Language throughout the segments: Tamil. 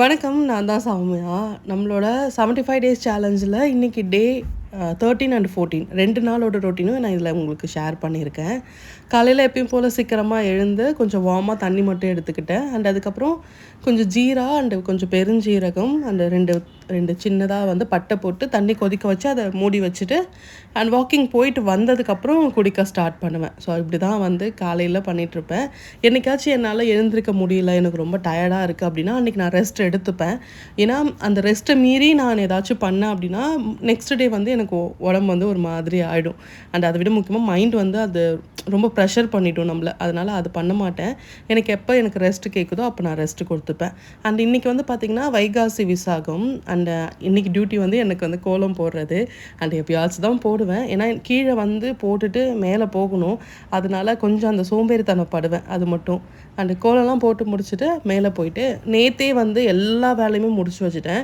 வணக்கம் நான் தான் சௌமியா. நம்மளோட 75 ஃபைவ் டேஸ் சேலஞ்சில் இன்றைக்கி டே தேர்ட்டீன் அண்ட் ஃபோர்டீன் ரெண்டு நாளோட ரொட்டீனும் நான் இதில் உங்களுக்கு ஷேர் பண்ணியிருக்கேன். காலையில் எப்பயும் போல் சீக்கிரமாக எழுந்து கொஞ்சம் வார்மாக தண்ணி மட்டும் எடுத்துக்கிட்டேன். அண்ட் அதுக்கப்புறம் கொஞ்சம் ஜீரா அண்டு கொஞ்சம் பெருஞ்சீரகம் அந்த ரெண்டு ரெண்டு சின்னதாக வந்து பட்டை போட்டு தண்ணி கொதிக்க வச்சு அதை மூடி வச்சுட்டு அண்ட் வாக்கிங் போயிட்டு வந்ததுக்கப்புறம் குடிக்க ஸ்டார்ட் பண்ணுவேன். ஸோ இப்படி தான் வந்து காலையில் பண்ணிகிட்ருப்பேன் என்னைக்காச்சும் என்னால் எழுந்திருக்க முடியல எனக்கு ரொம்ப டயர்டாக இருக்குது அப்படின்னா அன்றைக்கி நான் ரெஸ்ட் எடுத்துப்பேன். ஏன்னா அந்த ரெஸ்ட்டை மீறி நான் ஏதாச்சும் பண்ணேன் அப்படின்னா நெக்ஸ்ட் டே வந்து எனக்கு உடம்பு வந்து ஒரு மாதிரி ஆகிடும் அண்ட் அதை விட முக்கியமாக மைண்ட் வந்து அது ரொம்ப ப்ரெஷர் பண்ணிவிடும் நம்மளை. அதனால் அது பண்ண மாட்டேன். எனக்கு எப்போ எனக்கு ரெஸ்ட் கேட்குதோ அப்போ நான் ரெஸ்ட் கொடுத்துப்பேன். அண்ட் இன்றைக்கி வந்து பார்த்திங்கன்னா வைகாசி விசாகம் அண்ட் இன்னைக்கு டியூட்டி வந்து எனக்கு வந்து கோலம் போடுறது. அண்ட் எப்பயாச்சும் தான் போடுவேன். ஏன்னா கீழே வந்து போட்டுட்டு மேலே போகணும். அதனால கொஞ்சம் அந்த சோம்பேறித்தனம் படுவேன். அது மட்டும். அண்டு கோலம்லாம் போட்டு முடிச்சுட்டு மேலே போயிட்டு நேத்தே வந்து எல்லா வேலையுமே முடிச்சு வச்சுட்டேன்.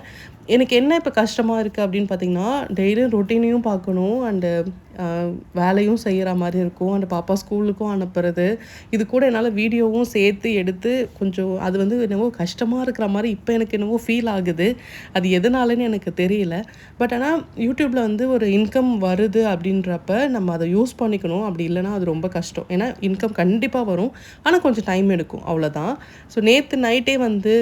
எனக்கு என்ன இப்போ கஷ்டமாக இருக்குது அப்படின்னு பார்த்தீங்கன்னா டெய்லியும் ரொட்டீனையும் பார்க்கணும் அண்டு வேலையும் செய்கிற மாதிரி இருக்கும் அந்த பாப்பா ஸ்கூலுக்கும் அனுப்புறது இது கூட என்னால் வீடியோவும் சேர்த்து எடுத்து கொஞ்சம் அது வந்து என்னவோ கஷ்டமாக இருக்கிற மாதிரி இப்போ எனக்கு என்னவோ ஃபீல் ஆகுது. அது எதனாலன்னு எனக்கு தெரியல. பட் ஆனால் யூடியூப்பில் வந்து ஒரு இன்கம் வருது அப்படின்றப்ப நம்ம அதை யூஸ் பண்ணிக்கணும். அப்படி இல்லைன்னா அது ரொம்ப கஷ்டம். ஏன்னா இன்கம் கண்டிப்பாக வரும். ஆனால் கொஞ்சம் டைம் எடுக்கும் அவ்வளோதான் ஸோ நேற்று நைட்டே வந்து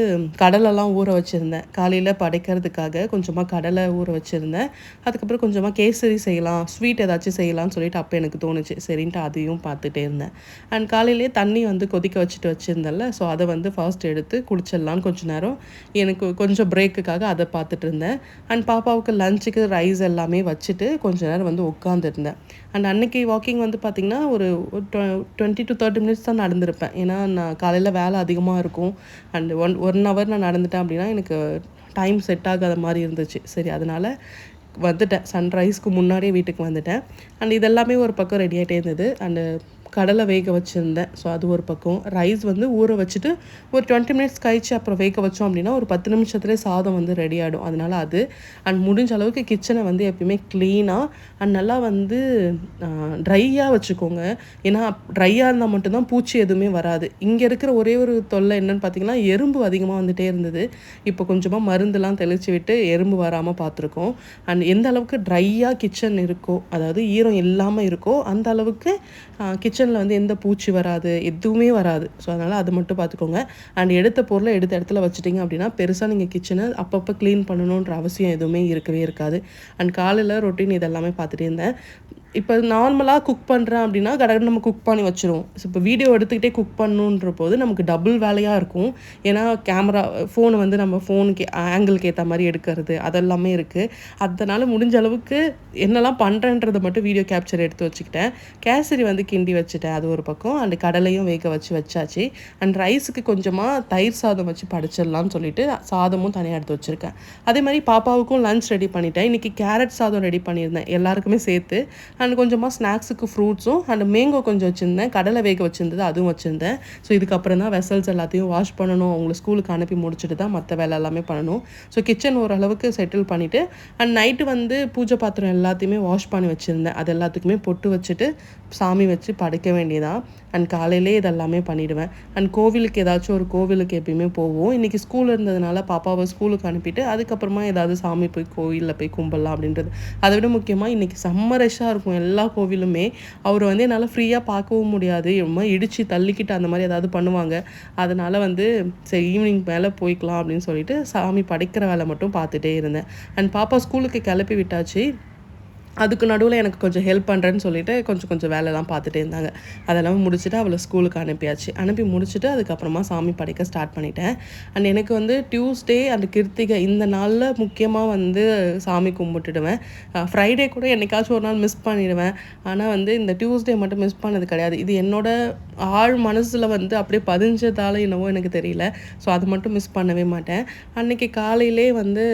கடலெல்லாம் ஊற வச்சுருந்தேன். காலையில் படைக்கிறதுக்காக கொஞ்சமாக கடலை ஊற வச்சுருந்தேன். அதுக்கப்புறம் கொஞ்சமாக கேசரி செய்யலாம் ஸ்வீட் ஏதாச்சும் செய்யலாம்னு சொல்லிட்டு அப்போ எனக்கு தோணுச்சு. சரின்ட்டு அதையும் பார்த்துட்டே இருந்தேன். அண்ட் காலையிலேயே தண்ணி வந்து கொதிக்க வச்சுட்டு வச்சுருந்தேன்ல ஸோ அதை வந்து ஃபர்ஸ்ட் எடுத்து குடிச்சிடலான்னு கொஞ்ச நேரம் எனக்கு கொஞ்சம் பிரேக்குக்காக அதை பார்த்துட்டு இருந்தேன். அண்ட் பாப்பாவுக்கு லஞ்சுக்கு ரைஸ் எல்லாமே வச்சுட்டு கொஞ்ச நேரம் வந்து உட்காந்துருந்தேன் அண்ட் அன்னைக்கு வாக்கிங் வந்து பார்த்திங்கன்னா ஒரு டுவெண்ட்டி டு தேர்ட்டி மினிட்ஸ் தான் நடந்திருப்பேன். ஏன்னா நான் காலையில் வேலை அதிகமாக இருக்கும். அண்ட் ஒன் ஒன் ஹவர் நான் நடந்துட்டேன் அப்படின்னா எனக்கு டைம் செட் ஆகாத மாதிரி இருந்துச்சு. சரி அதனால் வந்துட்டேன். சன்ரைஸ்க்கு முன்னாடியே வீட்டுக்கு வந்துட்டேன். அண்ட் இதெல்லாமே ஒரு பக்கம் ரெடி ஆகிட்டே இருந்தது. அண்டு கடலை வேக வச்சுருந்தேன். ஸோ அது ஒரு பக்கம். ரைஸ் வந்து ஊற வச்சுட்டு ஒரு டுவெண்ட்டி மினிட்ஸ் கழிச்சு அப்புறம் வேக வச்சோம் அப்படின்னா ஒரு பத்து நிமிஷத்துலேயே சாதம் வந்து ரெடி ஆகிடும் அதனால் அது. அண்ட் முடிஞ்ச அளவுக்கு கிச்சனை வந்து எப்பயுமே க்ளீனாக அண்ட் நல்லா வந்து ட்ரையாக வச்சுக்கோங்க. ஏன்னா ட்ரையாக இருந்தால் மட்டும்தான் பூச்சி எதுவுமே வராது. இங்கே இருக்கிற ஒரே ஒரு தொல்லை என்னன்னு பார்த்தீங்கன்னா எறும்பு அதிகமாக வந்துகிட்டே இருந்தது. இப்போ கொஞ்சமாக மருந்தெல்லாம் தெளித்து விட்டு எறும்பு வராமல் பார்த்துருக்கோம் அண்ட் எந்த அளவுக்கு ட்ரையாக கிச்சன் இருக்கோ அதாவது ஈரம் இல்லாமல் இருக்கோ அந்த அளவுக்கு கிச்சன் கிச்சனில் வந்து எந்த பூச்சி வராது எதுவுமே வராது. ஸோ அதனால் அது மட்டும் பார்த்துக்கோங்க அண்ட் எடுத்த பொருளை எடுத்த இடத்துல வச்சுட்டிங்க அப்படின்னா பெருசாக நீங்கள் கிச்சனை அப்பப்போ க்ளீன் பண்ணணுன்ற அவசியம் எதுவுமே இருக்கவே இருக்காது. அண்ட் காலையில் ரொட்டீன் இதெல்லாமே பார்த்துட்டே இருந்தேன். இப்போ நார்மலாக குக் பண்ணுறேன் அப்படின்னா கடகட நம்ம குக் பண்ணி வச்சிருவோம். ஸோ இப்போ வீடியோ எடுத்துக்கிட்டே குக் பண்ணணுன்ற போது நமக்கு டபுள் வேலையாக இருக்கும். ஏன்னா கேமரா ஃபோனை வந்து நம்ம ஃபோனுக்கு ஆங்கிளுக்கு ஏற்ற மாதிரி எடுக்கிறது அதெல்லாமே இருக்குது அதனால் முடிஞ்ச அளவுக்கு என்னெல்லாம் பண்ணுறேன்றதை மட்டும் வீடியோ கேப்சர் எடுத்து வச்சுக்கிட்டேன். கேசரி வந்து கிண்டி வச்சுட்டேன். அது ஒரு பக்கம். அண்ட் கடலையும் வேக வச்சு வச்சாச்சு. அண்ட் ரைஸுக்கு கொஞ்சமாக தயிர் சாதம் வச்சு படிச்சிடலாம்னு சொல்லிட்டு சாதமும் தனியாக எடுத்து வச்சுருக்கேன். அதே மாதிரி பாப்பாவுக்கும் லஞ்ச் ரெடி பண்ணிட்டேன். இன்றைக்கி கேரட் சாதம் ரெடி பண்ணியிருந்தேன். எல்லாருக்குமே சேர்த்து. அண்ட் கொஞ்சமாக ஸ்நாக்ஸுக்கு ஃப்ரூட்ஸும் அண்ட் மேங்கோ கொஞ்சம் வச்சுருந்தேன். கடலை வேக வச்சுருந்தது அதுவும் வச்சுருந்தேன். ஸோ இதுக்கப்புறம் தான் வெசல்ஸ் எல்லாத்தையும் வாஷ் பண்ணணும். அவங்கள ஸ்கூலுக்கு அனுப்பி முடிச்சுட்டு தான் மற்ற வேலை எல்லாமே பண்ணணும். ஸோ கிச்சன் ஓரளவுக்கு செட்டில் பண்ணிவிட்டு அண்ட் நைட்டு வந்து பூஜை பாத்திரம் எல்லாத்தையுமே வாஷ் பண்ணி வச்சுருந்தேன். அது எல்லாத்துக்குமே பொட்டு வச்சுட்டு சாமி வச்சு படைக்க வேண்டியதான் அண்ட் காலையிலே இதெல்லாமே பண்ணிடுவேன். அண்ட் கோவிலுக்கு ஏதாச்சும் ஒரு கோவிலுக்கு எப்பயுமே போவோம். இன்றைக்கி ஸ்கூல் இருந்ததுனால பாப்பாவை ஸ்கூலுக்கு அனுப்பிட்டு அதுக்கப்புறமா ஏதாவது சாமி போய் கோவிலில் போய் கும்பிடலாம் அப்படின்றது. அதை விட முக்கியமாக இன்றைக்கி செம்ம ரஷ்ஷாக இருக்கும். எல்லா கோவிலுமே அவர் வந்து என்னால் ஃப்ரீயாக பார்க்கவும் முடியாது. ரொம்ப இடித்து தள்ளிக்கிட்டு அந்த மாதிரி ஏதாவது பண்ணுவாங்க. அதனால் வந்து சரி ஈவினிங் மேலே போய்க்கலாம் அப்படின்னு சொல்லிட்டு சாமி படைக்கிற வேலை மட்டும் பார்த்துட்டே இருந்தேன். அண்ட் பாப்பா ஸ்கூலுக்கு கிளப்பி விட்டாச்சு. அதுக்கு நடுவில் எனக்கு கொஞ்சம் ஹெல்ப் பண்ணுறேன்னு சொல்லிட்டு கொஞ்சம் கொஞ்சம் வேலைலாம் பார்த்துட்டே இருந்தாங்க. அதெல்லாம் முடிச்சுட்டு அவளை ஸ்கூலுக்கு அனுப்பியாச்சு. அனுப்பி முடிச்சுட்டு அதுக்கப்புறமா சாமி படைக்க ஸ்டார்ட் பண்ணிட்டேன். அண்ட் எனக்கு வந்து டியூஸ்டே அண்ட் கிருத்திகை இந்த நாளில் முக்கியமாக வந்து சாமி கும்பிட்டுடுவேன். ஃப்ரைடே கூட என்னைக்காச்சும் ஒரு நாள் மிஸ் பண்ணிடுவேன். ஆனால் வந்து இந்த டியூஸ்டே மட்டும் மிஸ் பண்ணது கிடையாது. இது என்னோட ஆழ் மனசில் வந்து அப்படியே பதிஞ்சதால என்னவோ எனக்கு தெரியல. ஸோ அது மட்டும் மிஸ் பண்ணவே மாட்டேன். அன்றைக்கி காலையிலே வந்து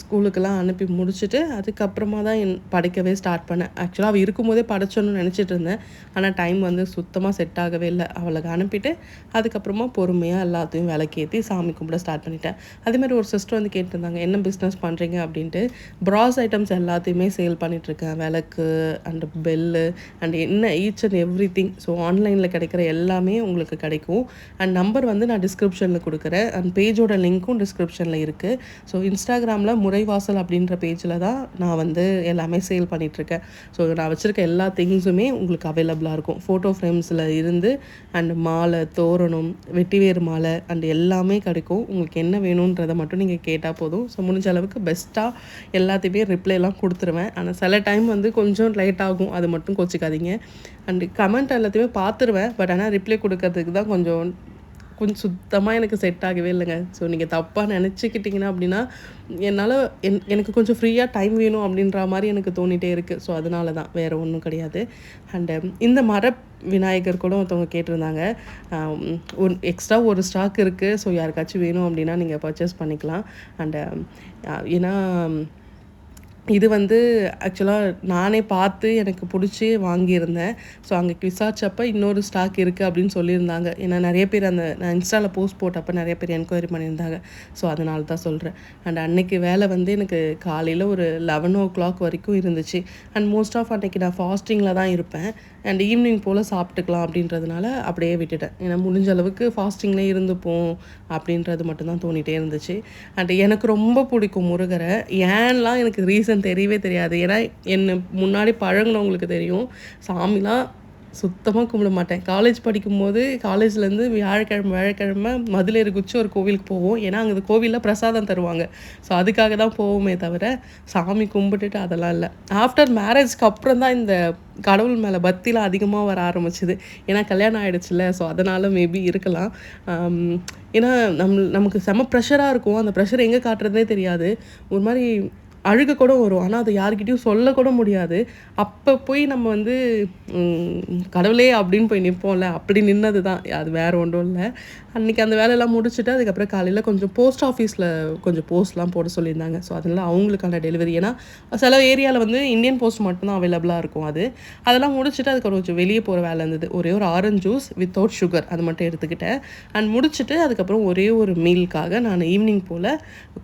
ஸ்கூலுக்கெல்லாம் அனுப்பி முடிச்சுட்டு அதுக்கப்புறமா தான் என் படைக்க படைக்கவே ஸ்டார்ட் பண்ணேன். ஆக்சுவலாக அவள் இருக்கும்போதே படைச்சோன்னு நினச்சிட்டு இருந்தேன். ஆனால் டைம் வந்து சுத்தமாக செட் ஆகவே இல்லை. அவளுக்கு அனுப்பிட்டு அதுக்கப்புறமா பொறுமையாக எல்லாத்தையும் விளக்கேற்றி சாமி கும்பிட ஸ்டார்ட் பண்ணிட்டேன். அதேமாதிரி ஒரு சிஸ்டர் வந்து கேட்டிருந்தாங்க என்ன பிஸ்னஸ் பண்ணுறீங்க அப்படின்ட்டு. ப்ராஸ் ஐட்டம்ஸ் எல்லாத்தையுமே சேல் பண்ணிகிட்ருக்கேன் விளக்கு அண்ட் பெல்லு அண்ட் என்ன each and everything so ஆன்லைனில் கிடைக்கிற எல்லாமே உங்களுக்கு கிடைக்கும். அண்ட் நம்பர் வந்து நான் டிஸ்கிரிப்ஷனில் கொடுக்குறேன். அண்ட் பேஜோட லிங்க்கும் டிஸ்கிரிப்ஷனில் இருக்குது ஸோ இன்ஸ்டாகிராமில் முறைவாசல் அப்படின்ற பேஜில் தான் நான் வந்து எல்லாமே சேல் பண்ணிகிட்ருக்கேன் ஸோ நான் வச்சுருக்க எல்லா திங்ஸுமே உங்களுக்கு அவைலபிளாக இருக்கும். ஃபோட்டோ ஃப்ரேம்ஸில் இருந்து அண்ட் மாலை தோரணம் வெட்டிவேர் மாலை அண்ட் எல்லாமே கிடைக்கும். உங்களுக்கு என்ன வேணுன்றதை மட்டும் நீங்கள் கேட்டால் போதும். ஸோ முடிஞ்ச அளவுக்கு பெஸ்ட்டாக எல்லாத்தையுமே ரிப்ளைலாம் கொடுத்துருவேன். ஆனால் சில டைம் வந்து கொஞ்சம் லேட் ஆகும். அது மட்டும் கோச்சிக்காதீங்க. அண்டு கமெண்ட் எல்லாத்தையுமே பார்த்துருவேன். பட் ஆனால் ரிப்ளை கொடுக்கறதுக்கு தான் கொஞ்சம் கொஞ்சம் சுத்தமாக எனக்கு செட் ஆகவே இல்லைங்க. ஸோ நீங்கள் தப்பாக நினச்சிக்கிட்டிங்கன்னா அப்படின்னா என்னால் என் எனக்கு கொஞ்சம் ஃப்ரீயாக டைம் வேணும் அப்படின்ற மாதிரி எனக்கு தோணிகிட்டே இருக்குது ஸோ அதனால தான் வேறு ஒன்றும் கிடையாது. அண்டு um, இந்த மர விநாயகர் கூட ஒருத்தவங்க கேட்டிருந்தாங்க. ஒரு எக்ஸ்ட்ரா ஒரு ஸ்டாக் இருக்குது ஸோ யாருக்காச்சும் வேணும் அப்படின்னா நீங்கள் பர்ச்சேஸ் பண்ணிக்கலாம். அண்டு um, ஏன்னா இது வந்து ஆக்சுவலாக நானே பார்த்து எனக்கு பிடிச்சி வாங்கியிருந்தேன். ஸோ அங்கே விசாரிச்சப்போ இன்னொரு ஸ்டாக் இருக்குது அப்படின்னு சொல்லியிருந்தாங்க. ஏன்னா நிறைய பேர் அந்த நான் இன்ஸ்டாவில் போஸ்ட் போட்டப்போ நிறைய பேர் என்கொயரி பண்ணியிருந்தாங்க. ஸோ அதனால தான் சொல்கிறேன் அண்ட் அன்னைக்கு வேலை வந்து எனக்கு காலையில் ஒரு லெவன் ஓ கிளாக் வரைக்கும் இருந்துச்சு. அண்ட் மோஸ்ட் ஆஃப் அன்னைக்கு நான் ஃபாஸ்டிங்கில் தான் இருப்பேன். அண்ட் ஈவினிங் போல் சாப்பிட்டுக்கலாம் அப்படின்றதுனால அப்படியே விட்டுட்டேன். ஏன்னா முடிஞ்ச அளவுக்கு ஃபாஸ்டிங்லேயே இருந்துப்போம் அப்படின்றது மட்டும்தான் தோணிகிட்டே இருந்துச்சு. அண்ட் எனக்கு ரொம்ப பிடிக்கும் முருகரை. ஏன்லாம் எனக்கு ரீசன் தெரியவே தெரியாது. ஏன்னா என்னை முன்னாடி பழகுனவங்களுக்கு தெரியும். சாமிலாம் சுத்தமாக கும்பிட மாட்டேன். காலேஜ் படிக்கும்போது காலேஜ்லேருந்து வியாழக்கிழமை வியாழக்கிழமை மதுளேறு குச்சி ஒரு கோவிலுக்கு போவோம். ஏன்னா அங்கே கோவிலில் பிரசாதம் தருவாங்க. ஸோ அதுக்காக தான் போவோமே தவிர சாமி கும்பிட்டுட்டு அதெல்லாம் இல்லை. ஆஃப்டர் மேரேஜ்க்கு அப்புறம் தான் இந்த கடவுள் மேலே பக்திலாம் அதிகமாக வர ஆரம்பிச்சுது. ஏன்னா கல்யாணம் ஆகிடுச்சுல்ல ஸோ அதனால் மேபி இருக்கலாம். ஏன்னா நம் நமக்கு செம ப்ரெஷராக இருக்கும். அந்த ப்ரெஷர் எங்கே காட்டுறதே தெரியாது. ஒரு மாதிரி அழுக கூட வரும். ஆனால் அதை யாருக்கிட்டையும் சொல்லக்கூட முடியாது. அப்போ போய் நம்ம வந்து கடவுளே அப்படின்னு போய் நிற்போம்ல அப்படி நின்னது தான் அது வேறு ஒன்றும் இல்லை. அன்றைக்கி அந்த வேலையெல்லாம் முடிச்சுட்டு அதுக்கப்புறம் காலையில் கொஞ்சம் போஸ்ட் ஆஃபீஸில் கொஞ்சம் போஸ்ட்லாம் போட சொல்லியிருந்தாங்க. ஸோ அதனால் அவங்களுக்கான டெலிவரி ஏன்னா சில ஏரியாவில் வந்து இந்தியன் போஸ்ட் மட்டும்தான் அவைலபிளாக இருக்கும் அது. அதெல்லாம் முடிச்சுட்டு அதுக்கு கொஞ்சம் வெளியே போகிற வேலை இருந்தது. ஒரே ஒரு ஆரஞ்ச் ஜூஸ் வித்தவுட் சுகர் அது மட்டும் எடுத்துக்கிட்டேன். அண்ட் முடிச்சுட்டு அதுக்கப்புறம் ஒரே ஒரு மீலுக்காக நான் ஈவினிங் போல்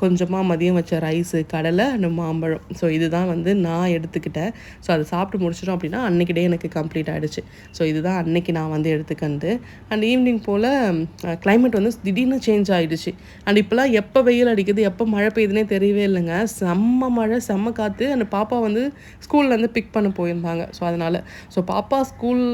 கொஞ்சமாக மதியம் வச்ச ரைஸு கடலை அண்ட் மாம்பழம். ஸோ இதுதான் வந்து நான் எடுத்துக்கிட்டேன். ஸோ அதை சாப்பிட்டு முடிச்சிட்டோம் அப்படின்னா அன்றைக்கி டே எனக்கு கம்ப்ளீட் ஆகிடுச்சு ஸோ இதுதான் அன்றைக்கி நான் வந்து எடுத்துக்கந்து. அண்ட் ஈவினிங் போல் கிளைமேட் வந்து திடீர்னு சேஞ்ச் ஆகிடுச்சு அண்ட் இப்போலாம் எப்போ வெயில் அடிக்குது எப்போ மழை பெய்யுதுன்னே தெரியவே இல்லைங்க. செம்ம மழை செம்ம காற்று அந்த பாப்பா வந்து ஸ்கூல்லேருந்து பிக் பண்ண போயிருந்தாங்க. ஸோ அதனால் ஸோ பாப்பா ஸ்கூல்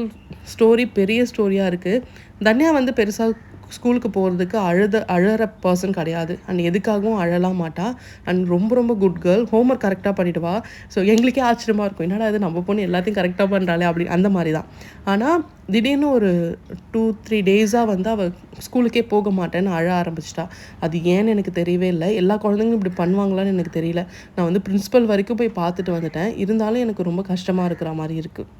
ஸ்டோரி பெரிய ஸ்டோரியாக இருக்குது தன்யா வந்து பெருசாக ஸ்கூலுக்கு போகிறதுக்கு அழுத அழற பர்சன் கிடையாது. அண்ட் எதுக்காகவும் அழலாம் மாட்டா. அண்ட் ரொம்ப ரொம்ப குட் கேர்ள் ஹோம்ஒர்க் கரெக்டாக பண்ணிட்டு வா. ஸோ எங்களுக்கே ஆச்சரியமாக இருக்கும். என்னடா இது? நம்ம பொண்ணு எல்லாத்தையும் கரெக்டாக பண்ணுறாளே அப்படி அந்த மாதிரி தான் ஆனால் திடீர்னு ஒரு டூ த்ரீ டேஸாக வந்து அவள் ஸ்கூலுக்கே போக மாட்டேன்னு அழ ஆரம்பிச்சிட்டா. அது ஏன்னு எனக்கு தெரியவே இல்லை. எல்லா குழந்தைங்களும் இப்படி பண்ணுவாங்களான்னு எனக்கு தெரியல. நான் வந்து பிரின்ஸிபல் வரைக்கும் போய் பார்த்துட்டு வந்துட்டேன். இருந்தாலும் எனக்கு ரொம்ப கஷ்டமாக இருக்கிற மாதிரி இருக்குது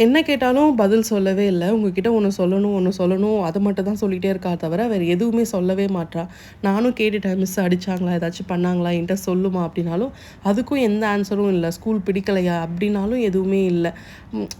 என்ன கேட்டாலும் பதில் சொல்லவே இல்லை. உங்ககிட்ட ஒன்று சொல்லணும் ஒன்று சொல்லணும் அதை மட்டும் தான் சொல்லிகிட்டே இருக்கா தவிர வேறு எதுவுமே சொல்லவே மாட்றா. நானும் கேட்டுட்டேன் மிஸ் அடித்தாங்களா ஏதாச்சும் பண்ணாங்களா? என்கிட்ட சொல்லுமா? அப்படின்னாலும் அதுக்கும் எந்த ஆன்சரும் இல்லை. ஸ்கூல் பிடிக்கலையா? அப்படின்னாலும் எதுவுமே இல்லை.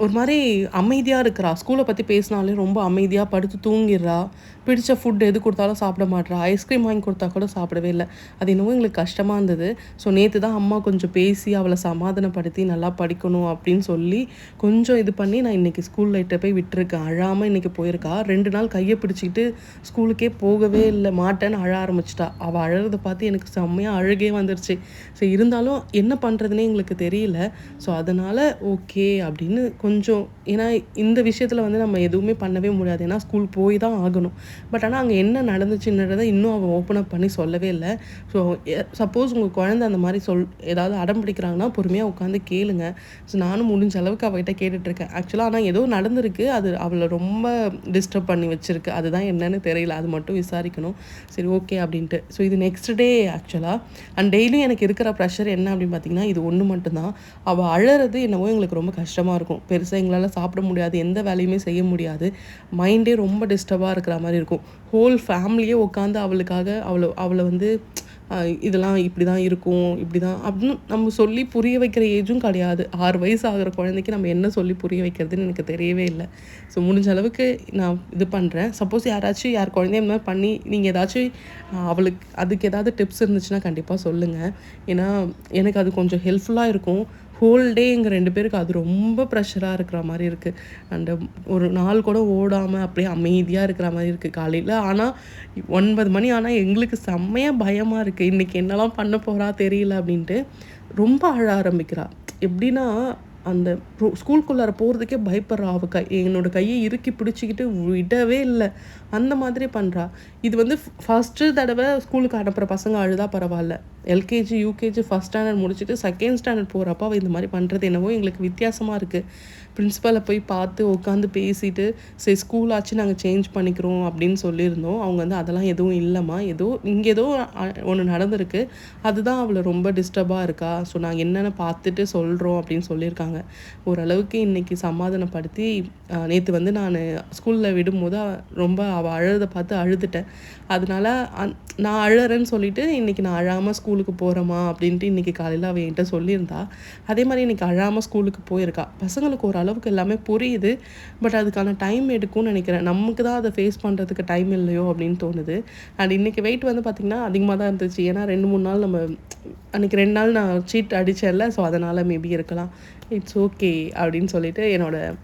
ஒரு மாதிரி அமைதியாக இருக்கிறா. ஸ்கூலை பற்றி பேசினாலே ரொம்ப அமைதியாக படுத்து தூங்கிடுறா. பிடிச்ச ஃபுட் எது கொடுத்தாலும் சாப்பிட மாட்டா ஐஸ்கிரீம் வாங்கி கொடுத்தா கூட சாப்பிடவே இல்லை. அது என்னவோ எங்களுக்கு கஷ்டமாக இருந்தது. ஸோ நேற்று தான் அம்மா கொஞ்சம் பேசி அவளை சமாதானப்படுத்தி நல்லா படிக்கணும் அப்படின்னு சொல்லி கொஞ்சம் இது பண்ணி நான் இன்றைக்கி ஸ்கூல் லைட்டை போய் விட்டுருக்கேன். அழாமல் இன்றைக்கி போயிருக்கா. ரெண்டு நாள் கையை பிடிச்சிக்கிட்டு ஸ்கூலுக்கே போகவே இல்லை. மாட்டேன்னு அழ ஆரம்பிச்சிட்டா. அவள் அழகிறத பார்த்து எனக்கு செம்மையாக அழுகே வந்துருச்சு. ஸோ இருந்தாலும் என்ன பண்ணுறதுனே எங்களுக்கு தெரியல. ஸோ அதனால் ஓகே அப்படின்னு கொஞ்சம் ஏன்னா இந்த விஷயத்தில் வந்து நம்ம எதுவுமே பண்ணவே முடியாது. ஏன்னா ஸ்கூல் போய் தான் ஆகணும். பட் ஆனால் அங்கே என்ன நடந்துச்சுன்றதை இன்னும் அவள் ஓப்பன் அப் பண்ணி சொல்லவே இல்லை. ஸோ சப்போஸ் உங்கள் குழந்தை அந்த மாதிரி சொல் ஏதாவது அடம் பிடிக்கிறாங்கன்னா பொறுமையாக உட்காந்து கேளுங்க. ஸோ நானும் முடிஞ்ச அளவுக்கு அவகிட்ட கேட்டுட்ருக்கேன் ஆக்சுவலாக ஆனால் ஏதோ நடந்திருக்கு. அது அவளை ரொம்ப டிஸ்டர்ப் பண்ணி வச்சுருக்கு. அதுதான் என்னன்னு தெரியல. அது மட்டும் விசாரிக்கணும். சரி ஓகே அப்படின்ட்டு. ஸோ இது நெக்ஸ்ட் டே ஆக்சுவலாக அண்ட் டெய்லியும் எனக்கு இருக்கிற ப்ரெஷர் என்ன அப்படின்னு பார்த்தீங்கன்னா இது ஒன்று மட்டும்தான். அவள் அழறது என்னவோ எங்களுக்கு ரொம்ப கஷ்டமாக இருக்கும். பெருசாக எங்களால் சாப்பிட முடியாது. எந்த வேலையுமே செய்ய முடியாது. மைண்டே ரொம்ப டிஸ்டர்பாக இருக்கிற மாதிரி இருக்கும். ஹோல் ஃபேமிலியே உட்காந்து அவளுக்காக அவளை அவளை வந்து இதெல்லாம் இப்படி தான் இருக்கும் இப்படி தான் அப்படின்னு நம்ம சொல்லி புரிய வைக்கிற ஏஜும் கிடையாது. ஆறு வயசு ஆகிற குழந்தைக்கு நம்ம என்ன சொல்லி புரிய வைக்கிறதுன்னு எனக்கு தெரியவே இல்லை. ஸோ முடிஞ்ச அளவுக்கு நான் இது பண்ணுறேன் சப்போஸ் யாராச்சும் யார் குழந்தைய இந்த மாதிரி பண்ணி நீங்கள் ஏதாச்சும் அவளுக்கு அதுக்கு ஏதாவது டிப்ஸ் இருந்துச்சுன்னா கண்டிப்பாக சொல்லுங்கள் ஏன்னா எனக்கு அது கொஞ்சம் ஹெல்ப்ஃபுல்லாக இருக்கும். ஹோல் டே எங்கள் ரெண்டு பேருக்கு அது ரொம்ப ப்ரெஷராக இருக்கிற மாதிரி இருக்குது அந்த ஒரு நாள் கூட ஓடாமல் அப்படியே அமைதியாக இருக்கிற மாதிரி இருக்குது காலையில். ஆனால் ஒன்பது மணி ஆனால் எங்களுக்கு செம்மையாக பயமாக இருக்குது இன்றைக்கி என்னெல்லாம் பண்ண போகிறா தெரியல அப்படின்ட்டு ரொம்ப அழ ஆரம்பிக்கிறா. எப்படின்னா அந்த ஸ்கூல்குள்ளார போகிறதுக்கே பயப்படுறா. அவ கை என்னோடய கையை இறுக்கி பிடிச்சிக்கிட்டு விடவே இல்லை. அந்த மாதிரி பண்ணுறா இது வந்து ஃபஸ்ட்டு தடவை ஸ்கூலுக்கு அனுப்புகிற பசங்க அழுதா பரவாயில்ல. எல்கேஜி யூகேஜி ஃபஸ்ட் ஸ்டாண்டர்ட் முடிச்சுட்டு செகண்ட் ஸ்டாண்டர்ட் போகிறப்ப அவள் இந்த மாதிரி பண்ணுறது என்னவோ எங்களுக்கு வித்தியாசமாக இருக்குது பிரின்ஸிபலை போய் பார்த்து உட்காந்து பேசிட்டு சரி ஸ்கூல் ஆச்சு நாங்கள் சேஞ்ச் பண்ணிக்கிறோம் அப்படின்னு சொல்லியிருந்தோம். அவங்க வந்து அதெல்லாம் எதுவும் இல்லைம்மா. ஏதோ இங்கே ஏதோ ஒன்று நடந்திருக்கு. அதுதான் அவளை ரொம்ப டிஸ்டர்பாக இருக்கா? ஸோ நாங்கள் என்னென்ன பார்த்துட்டு சொல்கிறோம் அப்படின்னு சொல்லியிருக்காங்க. ஓரளவுக்கு இன்றைக்கி சமாதானப்படுத்தி நேற்று வந்து நான் ஸ்கூலில் விடும்போது ரொம்ப அவள் அழுத பார்த்து அழுதுட்டேன். அதனால அந் நான் அழறேன்னு சொல்லிட்டு இன்றைக்கி நான் அழாமல் ஸ்கூலுக்கு போகிறேம்மா அப்படின்ட்டு இன்றைக்கி காலையில் அவள் என்கிட்ட சொல்லியிருந்தா. அதே மாதிரி இன்றைக்கி அழாமல் ஸ்கூலுக்கு போயிருக்கா. பசங்களுக்கு ஓரளவுக்கு எல்லாமே புரியுது. பட் அதுக்கான டைம் எடுக்கும்னு நினைக்கிறேன். நமக்கு தான் அதை ஃபேஸ் பண்ணுறதுக்கு டைம் இல்லையோ அப்படின்னு தோணுது. அண்ட் இன்றைக்கி வெயிட் வந்து பார்த்திங்கன்னா அதிகமாக தான் இருந்துச்சு. ஏன்னா ரெண்டு மூணு நாள் நம்ம அன்றைக்கி ரெண்டு நாள் நான் சீட் அடித்தேன்ல ஸோ அதனால் மேபி இருக்கலாம். இட்ஸ் ஓகே அப்படின்னு சொல்லிட்டு என்னோடய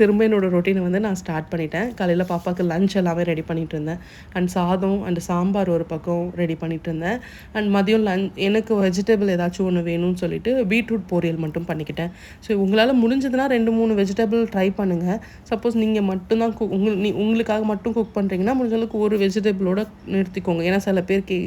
திரும்ப என்னோட ரொட்டீனை வந்து நான் ஸ்டார்ட் பண்ணிட்டேன். காலையில் பாப்பாவுக்கு லஞ்ச் எல்லாமே ரெடி பண்ணிகிட்டு இருந்தேன். அண்ட் சாதம் அண்ட் சாம்பார் ஒரு பக்கம் ரெடி பண்ணிகிட்டு இருந்தேன். அண்ட் மதியம் லஞ்ச் எனக்கு வெஜிடபிள் ஏதாச்சும் ஒன்று வேணும்னு சொல்லிட்டு பீட்ரூட் பொரியல் மட்டும் பண்ணிக்கிட்டேன். ஸோ உங்களால் முடிஞ்சதுன்னா ரெண்டு மூணு வெஜிடபிள் ட்ரை பண்ணுங்கள் சப்போஸ் நீங்கள் மட்டும்தான் குக் உங்கள் நீ உங்களுக்காக மட்டும் குக் பண்ணுறீங்கன்னா முடிஞ்ச அளவுக்கு ஒரு வெஜிடபிளோட நிறுத்திக்கோங்க. ஏன்னா சில பேருக்கு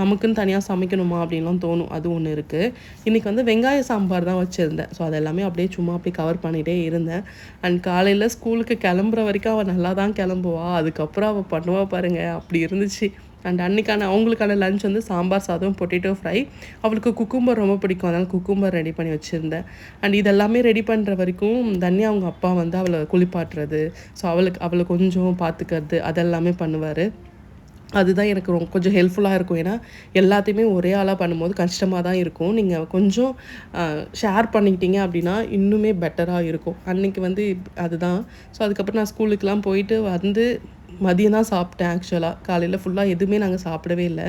நமக்குன்னு தனியாக சமைக்கணுமா அப்படின்லாம் தோணும். அது ஒன்று இருக்குது இன்றைக்கி வந்து வெங்காய சாம்பார் தான் வச்சுருந்தேன். ஸோ அது எல்லாமே அப்படியே சும்மா அப்படியே கவர் பண்ணிகிட்டே இருந்தேன். அண்ட் காலையில் ஸ்கூலுக்கு கிளம்புற வரைக்கும் அவள் நல்லா தான் கிளம்புவா. அதுக்கப்புறம் அவள் பண்ணுவா பாருங்கள் அப்படி இருந்துச்சு. அண்ட் அன்றைக்கான அவங்களுக்கான லஞ்ச் வந்து சாம்பார் சாதம் பொட்டேட்டோ ஃப்ரை அவளுக்கு குக்கும்பர் ரொம்ப பிடிக்கும். அதனால் குக்கும்பர் ரெடி பண்ணி வச்சுருந்தேன். அண்ட் இதெல்லாமே ரெடி பண்ணுற வரைக்கும் தனியாக அவங்க அப்பா வந்து அவளை குளிப்பாட்டுறது. ஸோ அவளுக்கு அவளை கொஞ்சம் பார்த்துக்கிறது. அதெல்லாமே பண்ணுவார். அதுதான் எனக்கு ரொம்ப கொஞ்சம் ஹெல்ப்ஃபுல்லாக இருக்கும். ஏன்னா எல்லாத்தையுமே ஒரே ஆளாக பண்ணும்போது கஷ்டமாக தான் இருக்கும். நீங்கள் கொஞ்சம் ஷேர் பண்ணிக்கிட்டீங்க அப்படின்னா இன்னுமே பெட்டராக இருக்கும். அன்னைக்கு வந்து இப்- அதுதான். ஸோ அதுக்கப்புறம் நான் ஸ்கூலுக்கெலாம் போயிட்டு வந்து மதியம் தான் சாப்பிட்டேன் ஆக்சுவலாக காலையில் ஃபுல்லாக எதுவுமே நாங்கள் சாப்பிடவே இல்லை.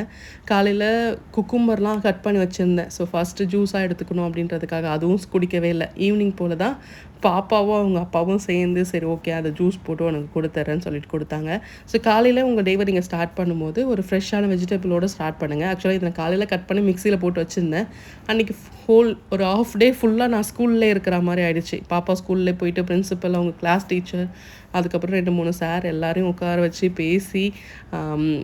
காலையில் குக்கும்பர்லாம் கட் பண்ணி வச்சுருந்தேன். ஸோ ஃபஸ்ட்டு ஜூஸாக எடுத்துக்கணும் அப்படின்றதுக்காக. அதுவும் குடிக்கவே இல்லை. ஈவினிங் போல் தான் பாப்பாவும் அவங்க அப்பாவும் சேர்ந்து சரி ஓகே அதை ஜூஸ் போட்டு உனக்கு கொடுத்துட்றேன்னு சொல்லிட்டு கொடுத்தாங்க. ஸோ காலையில் உங்கள் டேவை நீங்கள் ஸ்டார்ட் பண்ணும்போது ஒரு ஃப்ரெஷ்ஷான வெஜிடபிளோட ஸ்டார்ட் பண்ணுங்கள் ஆக்சுவலாக இதை நான் காலையில் கட் பண்ணி மிக்சியில் போட்டு வச்சுருந்தேன். அன்றைக்கி ஹோல் ஒரு ஆஃப் டே ஃபுல்லாக நான் ஸ்கூல்லே இருக்கிற மாதிரி ஆயிடுச்சு. பாப்பா ஸ்கூல்லே போயிட்டு பிரின்சிபல் அவங்க கிளாஸ் டீச்சர் அதுக்கப்புறம் ரெண்டு மூணு சார் எல்லாரையும் உட்கார வச்சு பேசி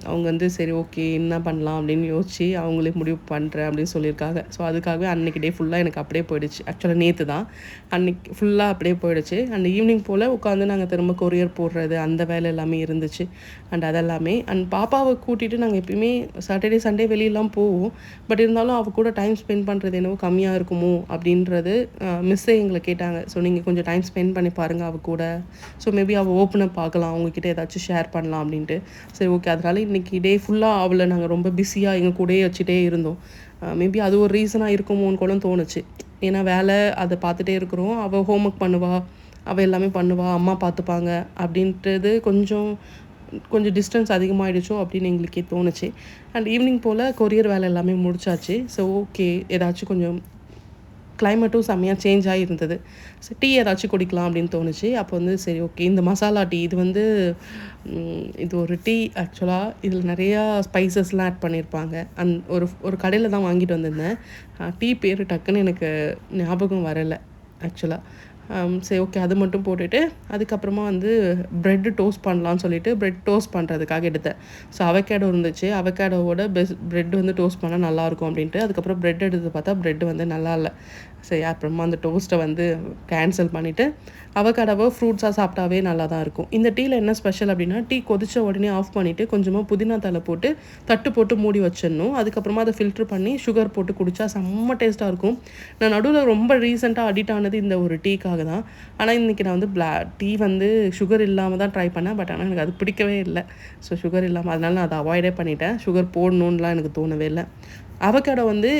அவங்க வந்து சரி ஓகே என்ன பண்ணலாம் அப்படின்னு யோசிச்சு அவங்களே முடிவு பண்ணுறேன் அப்படின்னு சொல்லியிருக்காங்க. ஸோ அதுக்காகவே அன்னைக்கு டே ஃபுல்லாக எனக்கு அப்படியே போயிடுச்சு. ஆக்சுவலாக நேற்று தான். அன்னைக்கு ஃபுல்லாக அப்படியே போயிடுச்சு. அண்ட் ஈவினிங் போல் உட்காந்து நாங்கள் திரும்ப கொரியர் போடுறது அந்த வேலை எல்லாமே இருந்துச்சு. அண்ட் அதெல்லாமே அண்ட் பாப்பாவை கூட்டிகிட்டு நாங்கள் எப்பயுமே சாட்டர்டே சண்டே வெளியெல்லாம் போவோம். பட் இருந்தாலும் அவள் கூட டைம் ஸ்பெண்ட் பண்ணுறது என்னவோ கம்மியாக இருக்குமோ அப்படின்றது மிஸ்ஸே எங்களை கேட்டாங்க. ஸோ நீங்கள் கொஞ்சம் டைம் ஸ்பெண்ட் பண்ணி பாருங்கள் அவள் கூட. ஸோ மேபி அவள் ஓப்பனை பார்க்கலாம் அவங்கக்கிட்ட ஏதாச்சும் ஷேர் பண்ணலாம் அப்படின்ட்டு. சரி ஓகே அதனால இன்னைக்கு டே ஃபுல்லாக அவளை நாங்கள் ரொம்ப பிஸியாக எங்கள் கூடயே வச்சுட்டே இருந்தோம். மேபி அது ஒரு ரீசனாக இருக்குமோன்னு கூட தோணுச்சு. ஏன்னா வேலை அதை பார்த்துட்டே இருக்கிறோம். அவள் ஹோம்ஒர்க் பண்ணுவாள் அவள் எல்லாமே பண்ணுவாள் அம்மா பார்த்துப்பாங்க அப்படின்றது கொஞ்சம் கொஞ்சம் டிஸ்டன்ஸ் அதிகமாகிடுச்சோ அப்படின்னு எங்களுக்கே தோணுச்சு. அண்ட் ஈவினிங் போல் கொரியர் வேலை எல்லாமே முடிச்சாச்சு. ஸோ ஓகே ஏதாச்சும் கொஞ்சம் கிளைமேட்டும் செம்மையாக சேஞ்ச் ஆகியிருந்தது ஸோ டீ ஏதாச்சும் குடிக்கலாம் அப்படின்னு தோணுச்சு. அப்போ வந்து சரி ஓகே இந்த மசாலா டீ இது வந்து இது ஒரு டீ ஆக்சுவலாக இதில் நிறையா ஸ்பைசஸ்லாம் ஆட் பண்ணியிருப்பாங்க அந் ஒரு ஒரு கடையில் தான் வாங்கிட்டு வந்திருந்தேன். டீ பேர் டக்குன்னு எனக்கு ஞாபகம் வரலை ஆக்சுவலாக சரி ஓகே அது மட்டும் போட்டுட்டு அதுக்கப்புறமா வந்து ப்ரெட்டு டோஸ்ட் பண்ணலாம்னு சொல்லிட்டு ப்ரெட் டோஸ்ட் பண்ணுறதுக்காக எடுத்தேன். ஸோ அவகேடோ இருந்துச்சு. அவகேடோவோட பெஸ்ட் ப்ரெட் வந்து டோஸ்ட் பண்ணால் நல்லாயிருக்கும் அப்படின்ட்டு அதுக்கப்புறம் ப்ரெட் எடுத்து பார்த்தா ப்ரெட் வந்து நல்லா இல்லை. சரி அப்புறமா அந்த டோஸ்ட்டை வந்து கேன்சல் பண்ணிவிட்டு அவக்காடாவை ஃப்ரூட்ஸாக சாப்பிட்டாவே நல்லா தான் இருக்கும். இந்த டீயில் என்ன ஸ்பெஷல் அப்படின்னா டீ கொதித்த உடனே ஆஃப் பண்ணிவிட்டு கொஞ்சமாக புதினா தலை போட்டு தட்டு போட்டு மூடி வச்சிடணும். அதுக்கப்புறமா அதை ஃபில்ட்ரு பண்ணி சுகர் போட்டு குடித்தா செம்ம டேஸ்ட்டாக இருக்கும். நான் நடுவில் ரொம்ப ரீசெண்டாக அடிக்ட் ஆனது இந்த ஒரு டீக்காக தான். ஆனால் இன்றைக்கி நான் வந்து பிளா டீ வந்து சுகர் இல்லாமல் தான் ட்ரை பண்ணேன். பட் ஆனால் எனக்கு அது பிடிக்கவே இல்லை. ஸோ சுகர் இல்லாமல் அதனால் நான் அதை அவாய்டே பண்ணிட்டேன். சுகர் போடணுன்லாம் எனக்கு தோணவே இல்லை. அவக்கடை வந்து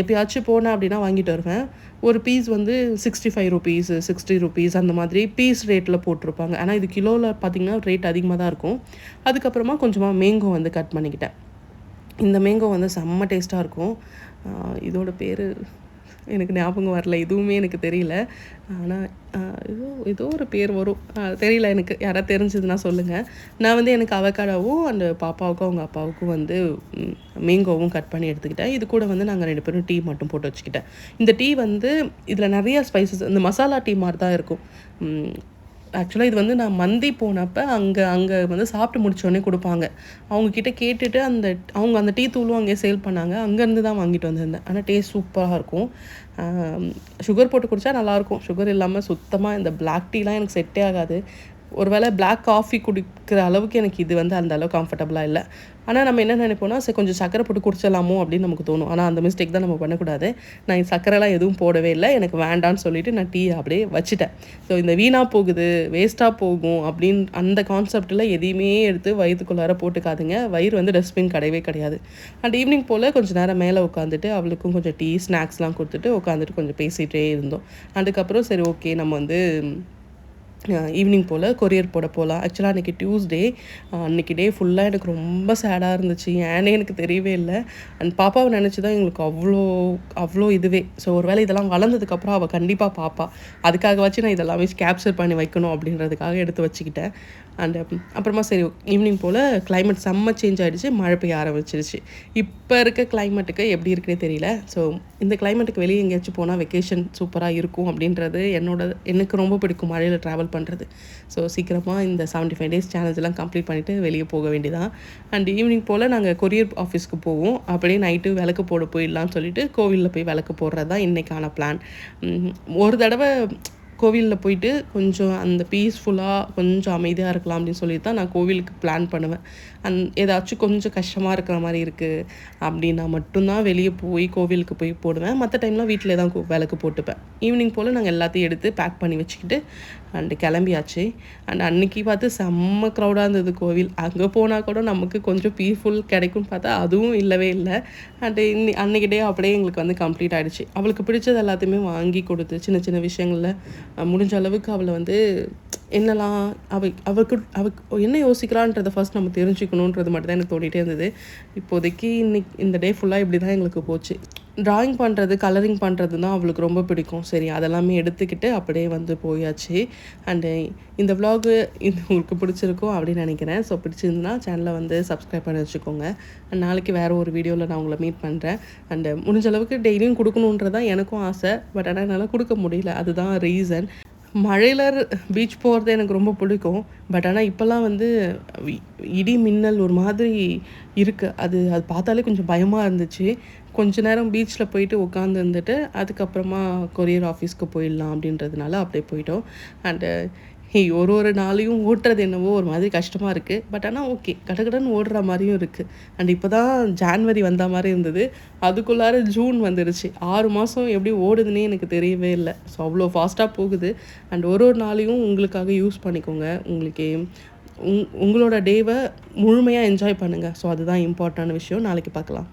எப்பயாச்சும் போனேன் அப்படின்னா வாங்கிட்டு வருவேன். ஒரு பீஸ் வந்து sixty five rupees sixty rupees அந்த மாதிரி பீஸ் ரேட்டில் போட்டிருப்பாங்க. ஆனால் இது கிலோவில் பார்த்தீங்கன்னா ரேட் அதிகமாக தான் இருக்கும். அதுக்கப்புறமா கொஞ்சமாக மேங்கோ வந்து கட் பண்ணிக்கிட்டேன். இந்த மேங்கோ வந்து செம்ம டேஸ்ட்டாக இருக்கும். இதோட பேர் எனக்கு ஞாபகம் வரல இதுவுமே எனக்கு தெரியல. ஆனால் ஏதோ ஏதோ ஒரு பேர் வரும். தெரியல எனக்கு யாராவது தெரிஞ்சதுன்னா சொல்லுங்கள் நான் வந்து எனக்கு அவக்காடாவும் அந்த பாப்பாவுக்கும் அவங்க அப்பாவுக்கும் வந்து மீங்கோவும் மேங்கோவும் கட் பண்ணி எடுத்துக்கிட்டேன். இது கூட வந்து நாங்கள் ரெண்டு பேரும் டீ மட்டும் போட்டு வச்சுக்கிட்டேன். இந்த டீ வந்து இதில் நிறைய ஸ்பைசஸ் இந்த மசாலா டீ மாதிரி தான் இருக்கும். ஆக்சுவலாக இது வந்து நான் மந்தி போனப்போ அங்கே அங்கே வந்து சாப்பிட்டு முடிச்சோடனே கொடுப்பாங்க. அவங்கக்கிட்ட கேட்டுட்டு அந்த அவங்க அந்த டீ தூளும் அங்கேயே சேல் பண்ணாங்க. அங்கேருந்து தான் வாங்கிட்டு வந்திருந்தேன். ஆனால் டேஸ்ட் சூப்பராக இருக்கும். சுகர் போட்டு குடித்தா நல்லாயிருக்கும் சுகர் இல்லாமல் சுத்தமாக இந்த பிளாக் டீலாம் எனக்கு செட்டே ஆகாது. ஒருவேளை பிளாக் காஃபி குடிக்கிற அளவுக்கு எனக்கு இது வந்து அந்த அளவுக்கு கம்ஃபர்டபுளாக இல்லை. ஆனால் நம்ம என்ன நினைப்போம்னா சரி கொஞ்சம் சக்கரை போட்டு குடிச்சிடலாமோ அப்படின்னு நமக்கு தோணும். ஆனால் அந்த மிஸ்டேக் தான் நம்ம பண்ணக்கூடாது. நான் சக்கரைலாம் எதுவும் போடவே இல்லை. எனக்கு வேண்டான்னு சொல்லிட்டு நான் டீ அப்படியே வச்சுட்டேன். ஸோ இந்த வீணாக போகுது வேஸ்ட்டாக போகும் அப்படின்னு அந்த கான்செப்டில் எதையுமே எடுத்து வயிற்றுக்குள்ளார போட்டுக்காதுங்க. வயிறு வந்து டஸ்ட்பின் கிடையவே கிடையாது. அண்ட் ஈவினிங் போல் கொஞ்சம் நேரம் மேலே உட்காந்துட்டு அவளுக்கும் கொஞ்சம் டீ ஸ்நாக்ஸ்லாம் கொடுத்துட்டு உட்காந்துட்டு கொஞ்சம் பேசிகிட்டே இருந்தோம். அதுக்கப்புறம் சரி ஓகே நம்ம வந்து ஈவினிங் போல் கொரியர் போட போகலாம் ஆக்சுவலாக அன்றைக்கி டியூஸ்டே அன்றைக்கி டே ஃபுல்லாக எனக்கு ரொம்ப சேடாக இருந்துச்சு. ஏன்னே எனக்கு தெரியவே இல்லை. அண்ட் பாப்பாவை நினச்சி தான் எங்களுக்கு அவ்வளோ அவ்வளோ இதுவே. ஸோ ஒரு வேளை இதெல்லாம் வளர்ந்ததுக்கப்புறம் அவள் கண்டிப்பாக பாப்பா. அதுக்காக வச்சு நான் இதெல்லாமே கேப்சர் பண்ணி வைக்கணும் அப்படின்றதுக்காக எடுத்து வச்சுக்கிட்டேன். அண்ட் அப்புறமா சரி ஈவினிங் போல் கிளைமேட் செம்ம சேஞ்ச் ஆகிடுச்சு மழை பெய்ய ஆரம்பிச்சிருச்சு. இப்போ இருக்க கிளைமேட்டுக்கு எப்படி இருக்குன்னே தெரியல. ஸோ இந்த கிளைமேட்டுக்கு வெளியே எங்கேயாச்சும் போனால் வெக்கேஷன் சூப்பராக இருக்கும் அப்படின்றது என்னோட எனக்கு ரொம்ப பிடிக்கும் மழையில் ட்ராவல் பண்ணுறது. ஸோ சீக்கிரமாக இந்த செவன்ட்டி ஃபைவ் டேஸ் சேலஞ்ச் எல்லாம் கம்ப்ளீட் பண்ணிவிட்டு வெளியே போக வேண்டியதான் அண்ட் ஈவினிங் போல் நாங்கள் கொரியர் ஆஃபீஸ்க்கு போவோம். அப்படியே நைட்டு விளக்கு போட போயிடலாம்னு சொல்லிட்டு கோவிலில் போய் விளக்கு போடுறது தான் இன்றைக்கான பிளான் ஒரு தடவை கோவிலில் போயிட்டு கொஞ்சம் அந்த பீஸ்ஃபுல்லாக கொஞ்சம் அமைதியாக இருக்கலாம் அப்படின்னு சொல்லி தான் நான் கோவிலுக்கு பிளான் பண்ணுவேன். அந் ஏதாச்சும் கொஞ்சம் கஷ்டமாக இருக்கிற மாதிரி இருக்குது அப்படின்னா மட்டும்தான் வெளியே போய் கோவிலுக்கு போய் போடுவேன். மற்ற டைம்லாம் வீட்டிலே தான் விளக்கு போட்டுப்பேன். ஈவினிங் போல் நாங்கள் எல்லாத்தையும் எடுத்து பேக் பண்ணி வச்சுக்கிட்டு அண்டு கிளம்பியாச்சு. அண்ட் அன்னைக்கு பார்த்து செம்ம க்ரௌடாக இருந்தது கோவில். அங்கே போனால் கூட நமக்கு கொஞ்சம் பீஸ்ஃபுல் கிடைக்கும்னு பார்த்தா அதுவும் இல்லவே இல்லை. அண்டு இன்னி அன்னைக்கு டே அப்படியே எங்களுக்கு வந்து கம்ப்ளீட் ஆகிடுச்சு அவளுக்கு பிடிச்சது எல்லாத்தையுமே வாங்கி கொடுத்து சின்ன சின்ன விஷயங்களில் முடிஞ்ச அளவுக்கு அவளை வந்து என்னலாம் அவ அவருக்கு அவ என்ன யோசிக்கிறான்றதை ஃபர்ஸ்ட் நம்ம தெரிஞ்சுக்கணுன்றது மட்டும் தான் எனக்கு தோண்டிகிட்டே இருந்தது. இப்போதைக்கு இன்னைக்கு இந்த டே ஃபுல்லாக இப்படி தான் எங்களுக்கு போச்சு. ட்ராயிங் பண்ணுறது கலரிங் பண்ணுறது தான் அவளுக்கு ரொம்ப பிடிக்கும். சரி அதெல்லாமே எடுத்துக்கிட்டு அப்படியே வந்து போயாச்சு. அண்டு இந்த விலாகு இது உங்களுக்கு பிடிச்சிருக்கும் அப்படின்னு நினைக்கிறேன். ஸோ பிடிச்சிருந்துன்னா சேனலை வந்து சப்ஸ்கிரைப் பண்ணி வச்சுக்கோங்க. நாளைக்கு வேறு ஒரு வீடியோவில் நான் உங்களை மீட் பண்ணுறேன் அண்டு முடிஞ்ச அளவுக்கு டெய்லியும் கொடுக்கணுன்றது தான் எனக்கும் ஆசை. பட் ஆனால் என்னால் கொடுக்க முடியல. அதுதான் ரீசன் மழையில் பீச் போகிறது எனக்கு ரொம்ப பிடிக்கும். பட் ஆனால் இப்போல்லாம் வந்து இடி மின்னல் ஒரு மாதிரி இருக்குது அது அது பார்த்தாலே கொஞ்சம் பயமாக இருந்துச்சு. கொஞ்ச நேரம் பீச்சில் போயிட்டு உட்காந்து இருந்துட்டு அதுக்கப்புறமா கொரியர் ஆஃபீஸ்க்கு போயிடலாம் அப்படின்றதுனால அப்படியே போயிட்டோம். அண்டு ஒரு ஒரு நாளையும் ஓட்டுறது என்னவோ ஒரு மாதிரி கஷ்டமாக இருக்குது பட் ஆனால் ஓகே கடகடன்னு ஓடுற மாதிரியும் இருக்குது அண்ட் இப்போ தான் ஜான்வரி வந்த மாதிரி இருந்தது. அதுக்குள்ளார ஜூன் வந்துடுச்சு ஆறு மாதம் எப்படி ஓடுதுன்னே எனக்கு தெரியவே இல்லை. ஸோ அவ்வளோ ஃபாஸ்ட்டாக போகுது. அண்ட் ஒரு ஒரு நாளையும் உங்களுக்காக யூஸ் பண்ணிக்கோங்க. உங்களுக்கு உங் உங்களோட டேவை முழுமையாக என்ஜாய் பண்ணுங்கள் ஸோ அதுதான் இம்பார்ட்டன்ட் விஷயம். நாளைக்கு பார்க்கலாம்.